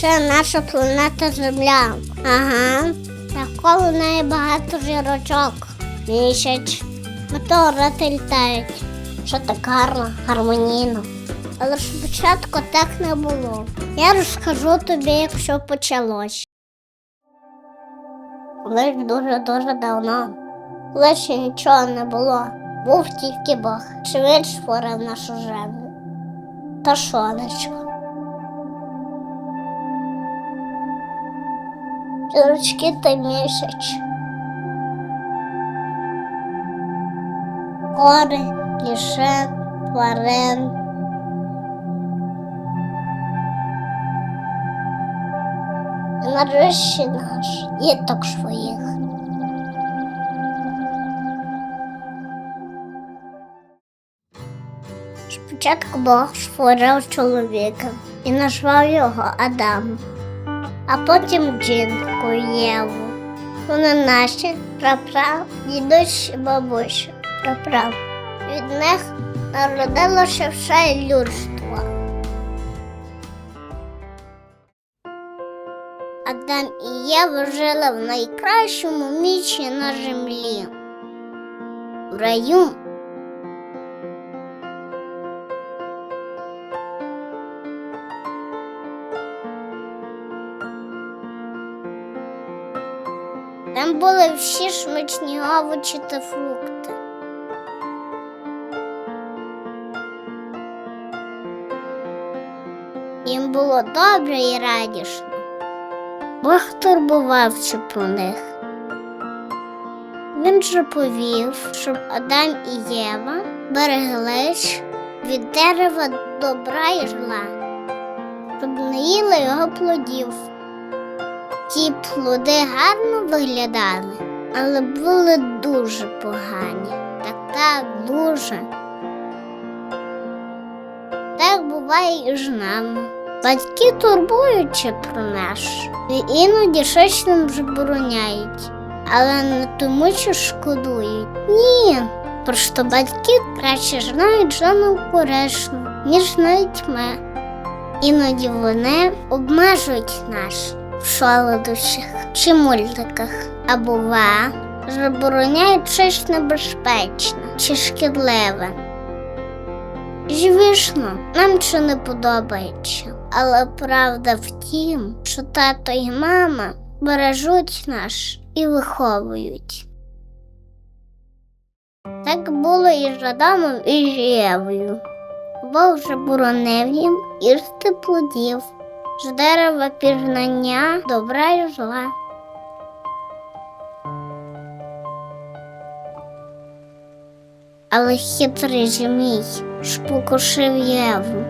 Це наша планета Земля. Ага. Навколо неї багато зірочок. Місяць. Метеорити літають. Що так гарно, гармонійно. Але ж спочатку так не було. Я розкажу тобі, якщо почалось. Колись дуже-дуже давно. Коли ще нічого не було. Був тільки Бог. Він створив нашу землю? Та сонечко. Зірочки та місяць. Гори, ліше, тварин. Нарешті наш діток своїх. Спочатку Бог створив чоловіка і назвав його Адам, а потім жінку Єву. Вони наші праправ, дідусь і бабуся, праправ. Від них народилося все людство. Адам і Єва жили в найкращому місці на землі. В раю. Там були всі смачні овочі та фрукти. Їм було добре і радісно. Бог турбувався про них. Він же повів, щоб Адам і Єва береглись від дерева добра і зла, щоб не їли його плодів. Ті плоди гарно виглядали, але були дуже погані. Так так дуже. Так буває і з нами. Батьки турбуються про нас і іноді щось нам забороняють, але не тому, що шкодують. Ні. Просто батьки краще знають, нам корисно, ніж навіть ми. Іноді вони обмежують нас в солодощах чи мультиках, а бува забороняють щось небезпечне чи шкідливе. Звісно, нам це не подобається, але правда в тім, що тато і мама бережуть нас і виховують. Так було і з Адамом, і з Євою. Бог заборонив їм їсти плодів з дерева пізнання добра і зла. Але хитрий змій спокушив Єву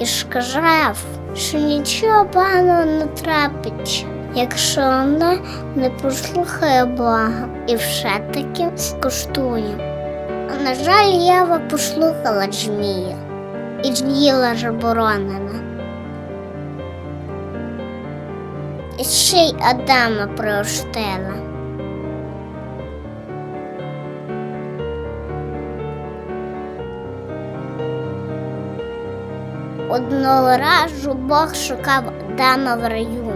і сказав, що нічого поганого не трапиться, якщо вона не послухає Бога і все-таки скуштує. А на жаль, Єва послухала змія і з'їла заборонене. Ще й Адама прощила. Одного разу Бог шукав Адама в раю,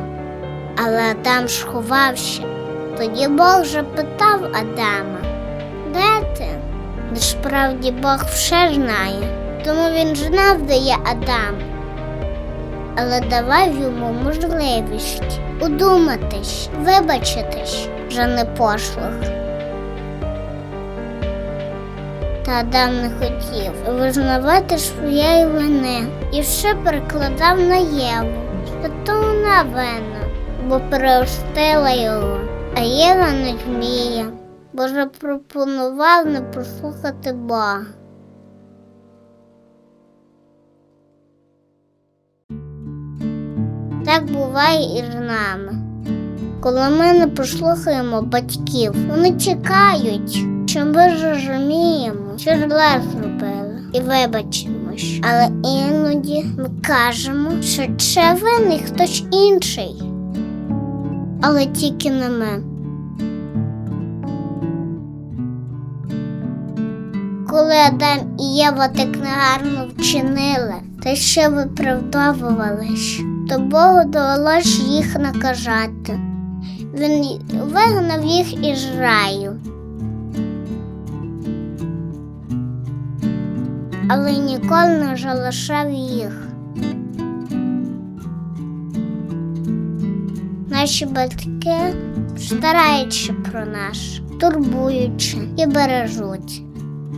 але Адам сховався. Тоді Бог запитав Адама, де ти? Насправді Бог все знає, тому він знав, де є Адам. Але давав йому можливість удуматись, вибачитись за непослух. Та Адам не хотів визнавати своєї вини і все перекладав на Єву. Та то вона винна, бо переостила його, а Єва не змія, бо запропонував не послухати Бога. Так буває і з нами. Коли ми не послухаємо батьків, вони чекають, що ми зрозуміємо, що зле зробили і вибачимось. Але іноді ми кажемо, що це винний хтось інший, але тільки не ми. коли Адам і Єва так негарно вчинили, та ще виправдовувались, то Богу довелось їх накажати. Він вигнав їх із раю. Але ніколи не залишав їх. Наші батьки стараються про нас, турбуючи і бережуть.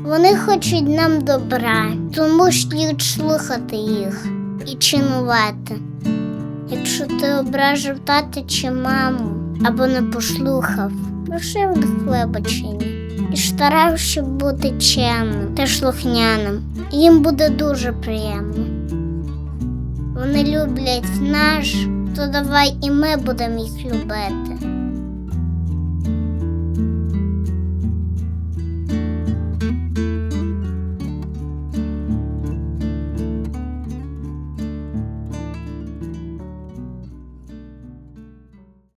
Вони хочуть нам добра, тому слід слухати їх і чинувати. Якщо ти ображив тата чи маму або не послухав, прошив в них вибачення і старався бути чемним та слухняним. Їм буде дуже приємно. Вони люблять наш, то давай і ми будемо їх любити.